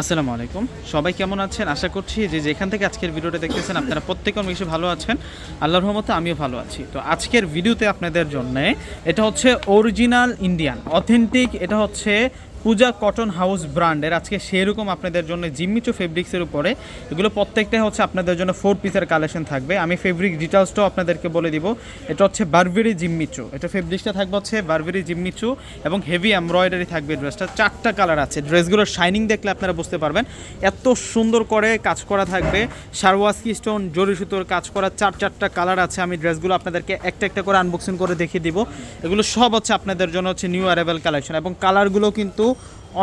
আসসালামু আলাইকুম। সবাই কেমন আছেন? আশা করছি যে যেখান থেকে আজকের ভিডিওটা দেখতেছেন, আপনারা প্রত্যেকে অনেক বেশি ভালো আছেন। আল্লাহর রহমতে আমিও ভালো আছি। তো আজকের ভিডিওতে আপনাদের জন্য এটা হচ্ছে অরিজিনাল ইন্ডিয়ান অথেন্টিক এটা হচ্ছে পূজা কটন হাউস ব্র্যান্ডের। আজকে সেরকম আপনাদের জন্য জিম্মিচো ফেব্রিক্সের উপরে। এগুলো প্রত্যেকটাই হচ্ছে আপনাদের জন্য ফোর পিসের কালেকশন থাকবে। আমি ফেব্রিক ডিটেলসটাও আপনাদেরকে বলে দিব। এটা হচ্ছে বারবেরি জিম্মিচো এটা ফেব্রিক্সটা থাকবে হচ্ছে বারবেরি জিম্মিচো এবং হেভি এমব্রয়ডারি থাকবে ড্রেসটা চারটা কালার আছে। ড্রেসগুলোর শাইনিং দেখলে আপনারা বুঝতে পারবেন। এত সুন্দর করে কাজ করা থাকবে। সারওয়াস্কি স্টোন জরি সুতোর কাজ করা চার, চারটা কালার আছে। আমি ড্রেসগুলো আপনাদেরকে একটা একটা করে আনবক্সিং করে দেখিয়ে দিব। এগুলো সব হচ্ছে আপনাদের জন্য হচ্ছে নিউ অ্যারাইভেল কালেকশন এবং কালারগুলো কিন্তু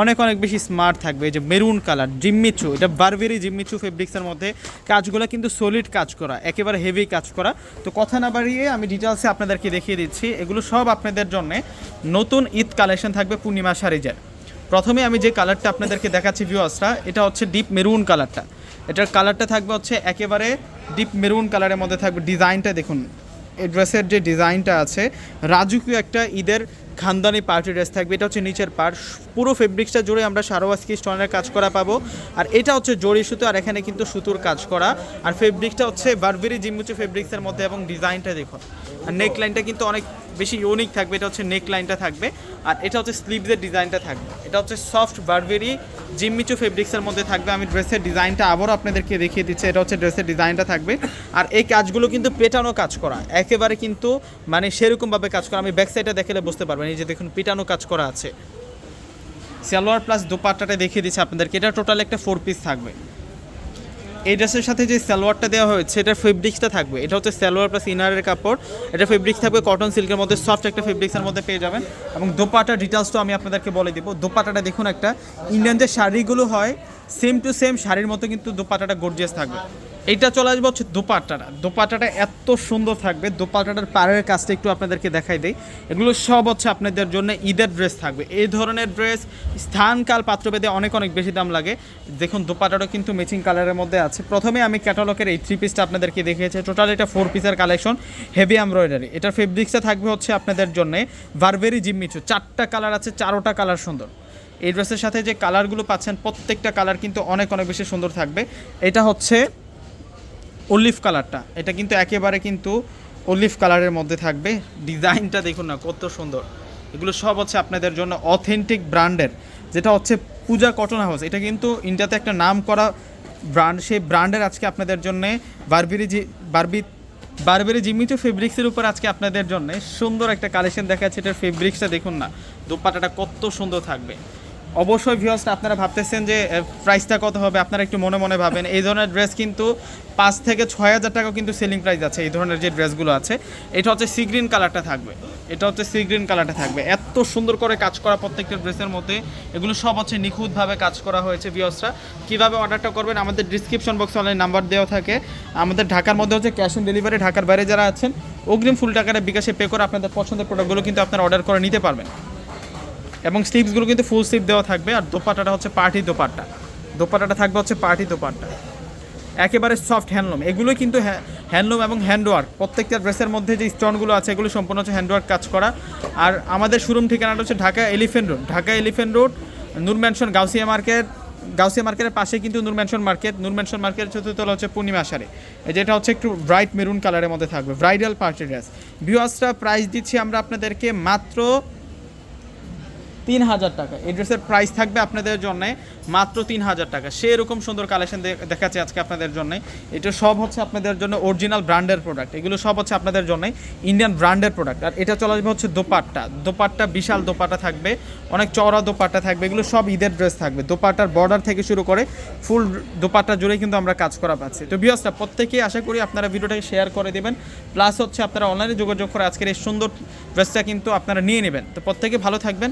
অনেক অনেক বেশি স্মার্ট থাকবে। এই যে মেরুন কালার জিম্মিচু এটা বারবেরি জিম্মিচু ফেব্রিক্সের মধ্যে কাজগুলো কিন্তু সলিড কাজ করা, একেবারে হেভি কাজ করা। তো কথা না বাড়িয়ে আমি ডিটেলসে আপনাদেরকে দেখিয়ে দিচ্ছি, এগুলো সব আপনাদের জন্য নতুন ঈদ কালেকশন থাকবে পূর্ণিমা শাড়িজের। প্রথমে আমি যে কালারটা আপনাদেরকে দেখাচ্ছি ভিউয়ার্সরা এটা হচ্ছে ডিপ মেরুন কালারটা এটার কালারটা থাকবে হচ্ছে একেবারে ডিপ মেরুন কালারের মধ্যে থাকবে। ডিজাইনটা দেখুন। ড্রেসের যে ডিজাইনটা আছে, রাজুকীয় একটা ঈদের খানদানি পার্টি ড্রেস থাকবে। এটা হচ্ছে নিচের পার্ট পুরো ফেব্রিক্সটা জুড়ে আমরা সারোয়াস্কি স্টোনের কাজ করা পাবো। আর এটা হচ্ছে জড়ি সুতো, আর এখানে কিন্তু সুতোর কাজ করা। আর ফেব্রিকটা হচ্ছে বারবেরি জিমুচি ফেব্রিক্সের মধ্যে এবং ডিজাইনটা দেখো আর নেক লাইনটা কিন্তু অনেক বেশি ইউনিক থাকবে, এটা হচ্ছে নেক লাইনটা থাকবে, আর এটা হচ্ছে স্লিভসের ডিজাইনটা থাকবে। এটা হচ্ছে সফট বারবেরি জিম্মিচু ফেব্রিক্সের মধ্যে থাকবে। আমি ড্রেসের ডিজাইনটা আবারও আপনাদেরকে দেখিয়ে দিচ্ছি, এটা হচ্ছে ড্রেসের ডিজাইনটা থাকবে। আর এই কাজগুলো কিন্তু পেটানো কাজ করা, একেবারে কিন্তু মানে সেরকমভাবে কাজ করা। আমি ব্যাক সাইডে দেখলে বুঝতে পারবেন, এই যে দেখুন পেটানো কাজ করা আছে। সালোয়ার প্লাস দোপাট্টাটা দেখিয়ে দিচ্ছি আপনাদেরকে, এটা টোটাল একটা ফোর পিস থাকবে। এই ড্রেসের সাথে যে সালোয়ারটা দেওয়া হয়েছে, এটার ফেব্রিক্সটা থাকবে। এটা হচ্ছে সালোয়ার প্লাস ইনারের কাপড়। এটা ফেব্রিক্স থাকবে কটন সিল্কের মধ্যে সফট একটা ফেব্রিক্সের মধ্যে পেয়ে যাবেন। এবং দোপাটা ডিটেলসটাও আমি আপনাদেরকে বলে দেবো। দোপাটাটা দেখুন একটা ইন্ডিয়ান যে শাড়িগুলো হয় সেম টু সেম শাড়ির মতো কিন্তু দোপাটাটা গর্জিয়াস থাকবে। এইটা চলে আসবে হচ্ছে দোপাট্টাটা। দোপাট্টাটা এত সুন্দর থাকবে। দোপাট্টাটার পাড়ের কাজটা একটু আপনাদেরকে দেখাই দেই। এগুলো সব হচ্ছে আপনাদের জন্য ঈদের ড্রেস থাকবে। এই ধরনের ড্রেস স্থান স্থানকাল পাত্রভেদে অনেক অনেক বেশি দাম লাগে। দেখুন দোপাট্টাটা কিন্তু ম্যাচিং কালারের মধ্যে আছে। প্রথমে আমি ক্যাটালগের এই থ্রি পিসটা আপনাদেরকে দেখিয়েছি। টোটাল এটা ফোর পিসের কালেকশন হেভি এমব্রয়ডারি এটার ফেব্রিক্সটা থাকবে হচ্ছে আপনাদের জন্য বারবেরি জিম্মিচু চারটা কালার আছে, চারোটা কালার সুন্দর। এই ড্রেসের সাথে যে কালারগুলো পাচ্ছেন, প্রত্যেকটা কালার কিন্তু অনেক অনেক বেশি সুন্দর থাকবে। এটা হচ্ছে অলিভ কালারটা এটা কিন্তু একেবারে কিন্তু অলিভ কালারের মধ্যে থাকবে। ডিজাইনটা দেখুন না, কত সুন্দর। এগুলো সব হচ্ছে আপনাদের জন্য অথেন্টিক ব্র্যান্ডের যেটা হচ্ছে পূজা কটন হাউস এটা কিন্তু ইন্ডিয়াতে একটা নাম করা ব্র্যান্ড সেই ব্র্যান্ডের আজকে আপনাদের জন্য বারবিরি জি বারবি বারবেরি জিমিটো ফেব্রিক্সের উপর আজকে আপনাদের জন্য সুন্দর একটা কালেকশন দেখাচ্ছে। এটার ফেব্রিক্সটা দেখুন না, দোপাটাটা কত সুন্দর থাকবে। অবশ্যই ভিউয়ার্সটা আপনারা ভাবতেছেন যে প্রাইসটা কত হবে? আপনারা একটু মনে মনে ভাবেন। এই ধরনের ড্রেস কিন্তু পাঁচ থেকে ছয় হাজার টাকা কিন্তু সেলিং প্রাইস আছে, এই ধরনের যে ড্রেসগুলো আছে। এটা হচ্ছে সি গ্রিন কালারটা থাকবে। এটা হচ্ছে সি গ্রিন কালারটা থাকবে। এত সুন্দর করে কাজ করা প্রত্যেকটা ড্রেসের মধ্যে। এগুলো সব হচ্ছে নিখুঁতভাবে কাজ করা হয়েছে ভিউয়ার্সরা কীভাবে অর্ডারটা করবেন? আমাদের ডিসক্রিপশন বক্সে অনলাইন নাম্বার দেওয়া থাকে। আমাদের ঢাকার মধ্যে হচ্ছে ক্যাশ অন ডেলিভারি ঢাকার বাইরে যারা আছেন, অগ্রিম ফুল টাকাটা বিকাশে পে করে আপনাদের পছন্দের প্রোডাক্টগুলো কিন্তু আপনারা অর্ডার করে নিতে পারবেন। এবং স্লিপসগুলো কিন্তু ফুল স্লিপ দেওয়া থাকবে। আর দোপাট্টাটা হচ্ছে পার্টি দোপাট্টা। দোপাট্টাটা থাকবে হচ্ছে পার্টি দোপাট্টা। একেবারে সফট হ্যান্ডলুম এগুলোই কিন্তু হ্যান্ডলুম এবং হ্যান্ডওয়ার্ক প্রত্যেকটা ড্রেসের মধ্যে যে স্টোনগুলো আছে, এগুলো সম্পূর্ণ হচ্ছে হ্যান্ডওয়ার্ক কাজ করা। আর আমাদের শোরুম ঠিকানাটা হচ্ছে Dhaka elephant road Dhaka elephant road Noor mansion Gausia market Gausia মার্কেটের পাশে কিন্তু Noor mansion market Noor mansion মার্কেটের চতুর্থতলা হচ্ছে পূর্ণিমা সারে যেটা হচ্ছে একটু ব্রাইট মেরুন কালারের মধ্যে থাকবে। ব্রাইডাল পার্টি ড্রেস ভিউয়ার্সরা প্রাইস দিচ্ছি আমরা আপনাদেরকে মাত্র তিন হাজার টাকা। এই ড্রেসের প্রাইস থাকবে আপনাদের জন্য মাত্র তিন হাজার টাকা সেরকম সুন্দর কালেকশন দেখাচ্ছে আজকে আপনাদের জন্য। এটা সব হচ্ছে আপনাদের জন্য অরিজিনাল ব্র্যান্ডের প্রোডাক্ট এগুলো সব হচ্ছে আপনাদের জন্য ইন্ডিয়ান ব্র্যান্ডের প্রোডাক্ট আর এটা চলে আসবে হচ্ছে দোপাট্টা। দোপাট্টা বিশাল দোপাট্টা থাকবে। অনেক চওড়া দোপাট্টা থাকবে। এগুলো সব ঈদের ড্রেস থাকবে। দোপাট্টার বর্ডার থেকে শুরু করে ফুল দোপাট্টা জুড়ে কিন্তু আমরা কাজ করা পাচ্ছি। তো বিয়সটা প্রত্যেকেই আশা করি আপনারা ভিডিওটাকে শেয়ার করে দেবেন। প্লাস হচ্ছে আপনারা অনলাইনে যোগাযোগ করে আজকের এই সুন্দর ড্রেসটা কিন্তু আপনারা নিয়ে নেবেন। তো প্রত্যেকে ভালো থাকবেন।